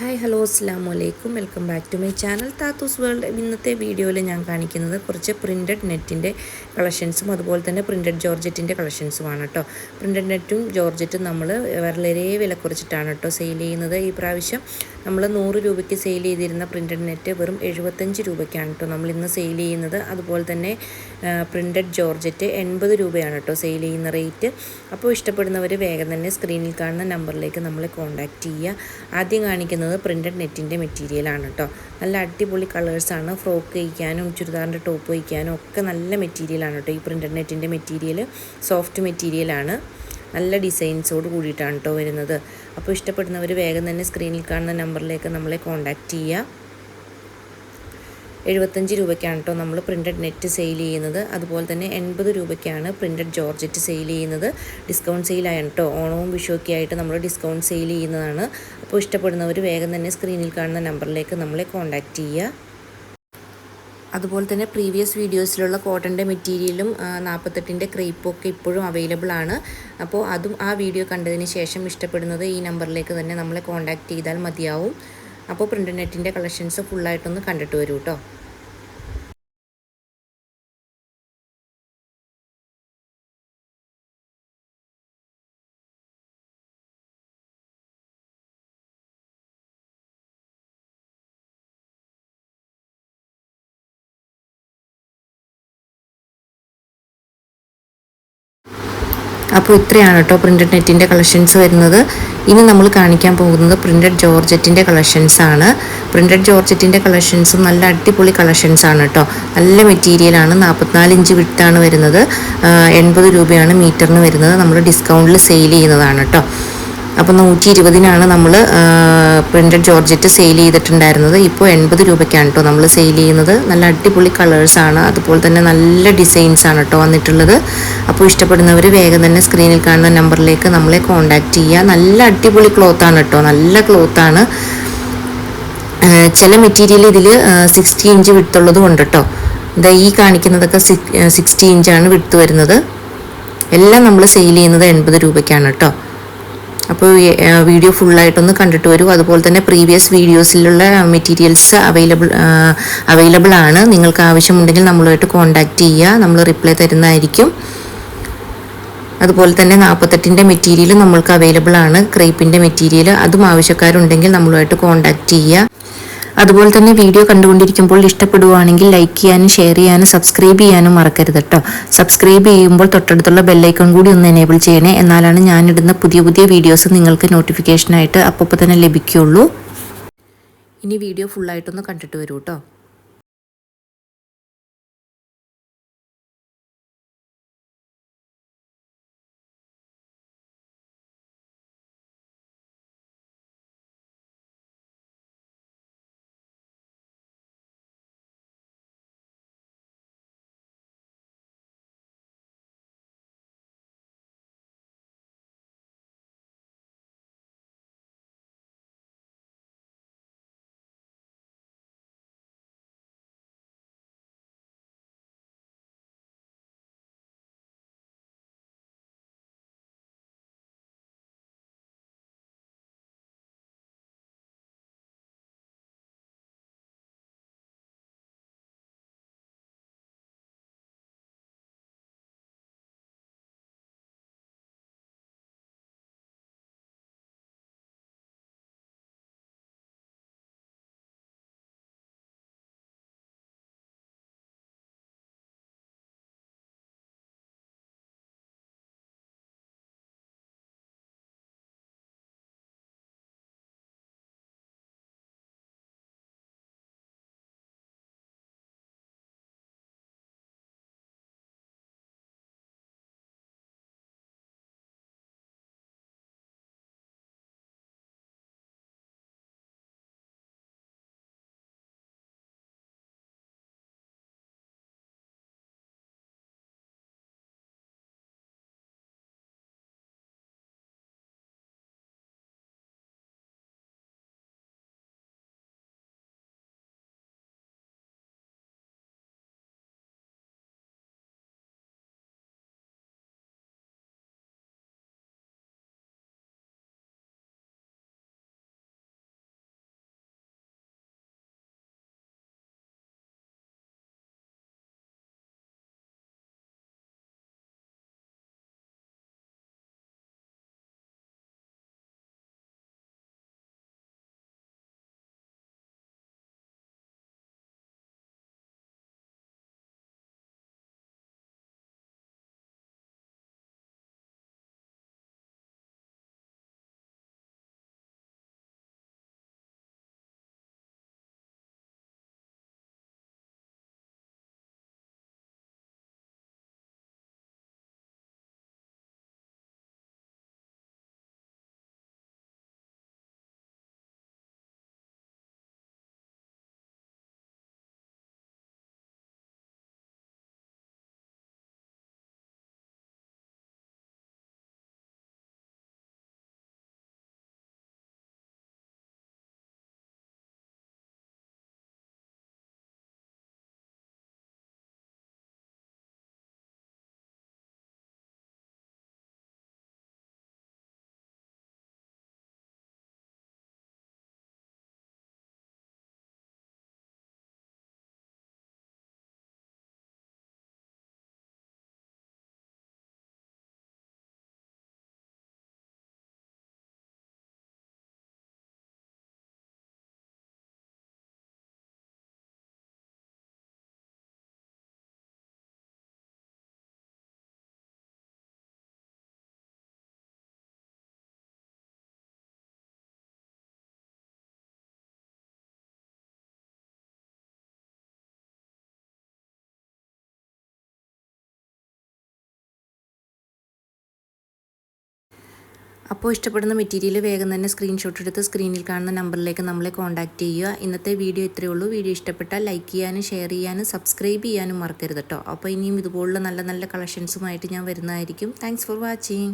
Hi hello അസ്സാം വലൈക്കും welcome back to my channel. Thathoos world. ഇന്നത്തെ വീഡിയോയിൽ ഞാൻ കാണിക്കുന്നത് കുറച്ച് പ്രിന്റഡ് നെറ്റിന്റെ കളക്ഷൻസും അതുപോലെ തന്നെ പ്രിന്റഡ് ജോർജറ്റിന്റെ കളക്ഷൻസുമാണ് കേട്ടോ പ്രിന്റഡ് നെറ്റും ജോർജറ്റും നമ്മൾ വളരെ വില കുറച്ചിട്ടാണ് കേട്ടോ സെയിൽ ചെയ്യുന്നത്. ഈ പ്രാവശ്യം നമ്മൾ നൂറ് രൂപയ്ക്ക് സെയിൽ ചെയ്തിരുന്ന പ്രിന്റഡ് നെറ്റ് വെറും എഴുപത്തഞ്ച് രൂപയ്ക്കാണ് കേട്ടോ നമ്മൾ ഇന്ന് സെയിൽ ചെയ്യുന്നത്. അതുപോലെ തന്നെ പ്രിന്റഡ് ജോർജറ്റ് എൺപത് രൂപയാണ് കേട്ടോ സെയിൽ ചെയ്യുന്ന റേറ്റ് അപ്പോൾ ഇഷ്ടപ്പെടുന്നവർ വേഗം തന്നെ സ്ക്രീനിൽ കാണുന്ന നമ്പറിലേക്ക് നമ്മളെ കോൺടാക്റ്റ് ചെയ്യുക. ആദ്യം കാണിക്കുന്നത് പ്രിന്റഡ് നെറ്റിന്റെ മെറ്റീരിയലാണ് കേട്ടോ നല്ല അടിപൊളി കളേഴ്സാണ് ഫ്രോക്ക് വയ്ക്കാനും ചുരിദാറിന്റെ ടോപ്പ് വയ്ക്കാനും ഒക്കെ നല്ല മെറ്റീരിയലാണ് കേട്ടോ ഈ പ്രിന്റഡ് നെറ്റിന്റെ മെറ്റീരിയൽ സോഫ്റ്റ് മെറ്റീരിയലാണ് നല്ല ഡിസൈൻസോട് കൂടിയിട്ടാണ് കേട്ടോ വരുന്നത്. അപ്പോൾ ഇഷ്ടപ്പെടുന്നവർ വേഗം തന്നെ സ്ക്രീനിൽ കാണുന്ന നമ്പറിലേക്ക് നമ്മളെ കോൺടാക്റ്റ് ചെയ്യുക. എഴുപത്തഞ്ച് രൂപയ്ക്കാണ് കേട്ടോ നമ്മൾ പ്രിന്റഡ് നെറ്റ് സെയിൽ ചെയ്യുന്നത്. അതുപോലെ തന്നെ എൺപത് രൂപയ്ക്കാണ് പ്രിന്റഡ് ജോർജറ്റ് സെയിൽ ചെയ്യുന്നത്. ഡിസ്കൗണ്ട് സെയിലാണ് കേട്ടോ ഓണവും വിഷുവൊക്കെ ആയിട്ട് നമ്മൾ ഡിസ്കൗണ്ട് സെയിൽ ചെയ്യുന്നതാണ്. അപ്പോൾ ഇഷ്ടപ്പെടുന്നവർ വേഗം തന്നെ സ്ക്രീനിൽ കാണുന്ന നമ്പറിലേക്ക് നമ്മളെ കോൺടാക്റ്റ് ചെയ്യുക. അതുപോലെ തന്നെ പ്രീവിയസ് വീഡിയോസിലുള്ള കോട്ടന്റെ മെറ്റീരിയലും നാൽപ്പത്തെട്ടിന്റെ ഒക്കെ ഇപ്പോഴും അവൈലബിൾ ആണ്. അപ്പോൾ അതും ആ വീഡിയോ കണ്ടതിന് ശേഷം ഇഷ്ടപ്പെടുന്നത് ഈ നമ്പറിലേക്ക് തന്നെ നമ്മളെ കോൺടാക്റ്റ് ചെയ്താൽ മതിയാവും. അപ്പോൾ പ്രിന്റ് നെറ്റിന്റെ കളക്ഷൻസ് ഫുള്ളായിട്ടൊന്ന് കണ്ടിട്ട് വരൂ കേട്ടോ അപ്പോൾ ഇത്രയാണ് കേട്ടോ പ്രിന്റഡ് നെറ്റിന്റെ കളക്ഷൻസ് വരുന്നത്. ഇനി നമ്മൾ കാണിക്കാൻ പോകുന്നത് പ്രിന്റഡ് ജോർജറ്റിന്റെ കളക്ഷൻസ് ആണ്. പ്രിന്റഡ് ജോർജറ്റിന്റെ കളക്ഷൻസ് നല്ല അടിപൊളി കളക്ഷൻസ് ആണ് കേട്ടോ. നല്ല മെറ്റീരിയലാണ് നാൽപ്പത്തിനാല് ഇഞ്ച് വിട്ടാണ് വരുന്നത്. എൺപത് രൂപയാണ് മീറ്ററിന് വരുന്നത്. നമ്മൾ ഡിസ്കൗണ്ടിൽ സെയിൽ ചെയ്യുന്നതാണ് കേട്ടോ. അപ്പോൾ നൂറ്റി ഇരുപതിനാണ് നമ്മൾ പ്രിന്റഡ് ജോർജറ്റ് സെയിൽ ചെയ്തിട്ടുണ്ടായിരുന്നത്. ഇപ്പോൾ എൺപത് രൂപയ്ക്കാണ് കേട്ടോ നമ്മൾ സെയിൽ ചെയ്യുന്നത്. നല്ല അടിപൊളി കളേഴ്സാണ് അതുപോലെ തന്നെ നല്ല ഡിസൈൻസ് ആണ് കേട്ടോ വന്നിട്ടുള്ളത്. അപ്പോൾ ഇഷ്ടപ്പെടുന്നവർ വേഗം തന്നെ സ്ക്രീനിൽ കാണുന്ന നമ്പറിലേക്ക് നമ്മളെ കോൺടാക്റ്റ് ചെയ്യുക നല്ല അടിപൊളി ക്ലോത്താണ് കേട്ടോ നല്ല ക്ലോത്താണ് ചില മെറ്റീരിയൽ ഇതിൽ സിക്സ്റ്റി ഇഞ്ച് വിട്ടുള്ളത് കൊണ്ട് കേട്ടോ ഇതാ ഈ കാണിക്കുന്നതൊക്കെ സിക്സ്റ്റി ഇഞ്ചാണ് വിട്ട് വരുന്നത്. എല്ലാം നമ്മൾ സെയിൽ ചെയ്യുന്നത് എൺപത് രൂപയ്ക്കാണ് കേട്ടോ അപ്പോൾ വീഡിയോ ഫുള്ളായിട്ടൊന്ന് കണ്ടിട്ട് വരൂ. അതുപോലെ തന്നെ പ്രീവിയസ് വീഡിയോസിലുള്ള മെറ്റീരിയൽസ് അവൈലബിൾ അവൈലബിൾ ആണ്. നിങ്ങൾക്ക് ആവശ്യമുണ്ടെങ്കിൽ നമ്മളുമായിട്ട് കോൺടാക്റ്റ് ചെയ്യുക. നമ്മൾ റിപ്ലൈ തരുന്നതായിരിക്കും. അതുപോലെ തന്നെ നാൽപ്പത്തെട്ടിന്റെ മെറ്റീരിയൽ നമ്മൾക്ക് അവൈലബിൾ ആണ്. ക്രേപ്പിന്റെ മെറ്റീരിയൽ അതും ആവശ്യക്കാരുണ്ടെങ്കിൽ നമ്മളുമായിട്ട് കോൺടാക്റ്റ് ചെയ്യുക. അതുപോലെ തന്നെ വീഡിയോ കണ്ടുകൊണ്ടിരിക്കുമ്പോൾ ഇഷ്ടപ്പെടുവാണെങ്കിൽ ലൈക്ക് ചെയ്യാനും ഷെയർ ചെയ്യാനും സബ്സ്ക്രൈബ് ചെയ്യാനും മറക്കരുത് കേട്ടോ സബ്സ്ക്രൈബ് ചെയ്യുമ്പോൾ തൊട്ടടുത്തുള്ള ബെല്ലൈക്കൺ കൂടി ഒന്ന് എനേബിൾ ചെയ്യണേ. എന്നാലാണ് ഞാനിടുന്ന പുതിയ പുതിയ വീഡിയോസ് നിങ്ങൾക്ക് നോട്ടിഫിക്കേഷനായിട്ട് അപ്പോൾ തന്നെ ലഭിക്കുകയുള്ളൂ ഇനി വീഡിയോ ഫുള്ളായിട്ടൊന്ന് കണ്ടിട്ട് വരൂ കേട്ടോ അപ്പോൾ ഇഷ്ടപ്പെടുന്ന മെറ്റീരിയൽ വേഗം തന്നെ സ്ക്രീൻഷോട്ട് എടുത്ത് സ്ക്രീനിൽ കാണുന്ന നമ്പറിലേക്ക് നമ്മളെ കോൺടാക്റ്റ് ചെയ്യുക. ഇന്നത്തെ വീഡിയോ ഇത്രയേ ഉള്ളൂ. വീഡിയോ ഇഷ്ടപ്പെട്ടാൽ ലൈക്ക് ചെയ്യാനും ഷെയർ ചെയ്യാനും സബ്സ്ക്രൈബ് ചെയ്യാനും മറക്കരുത് കേട്ടോ അപ്പോൾ ഇനിയും ഇതുപോലുള്ള നല്ല നല്ല കളക്ഷൻസുമായിട്ട് ഞാൻ വരുന്നതായിരിക്കും. Thanks for watching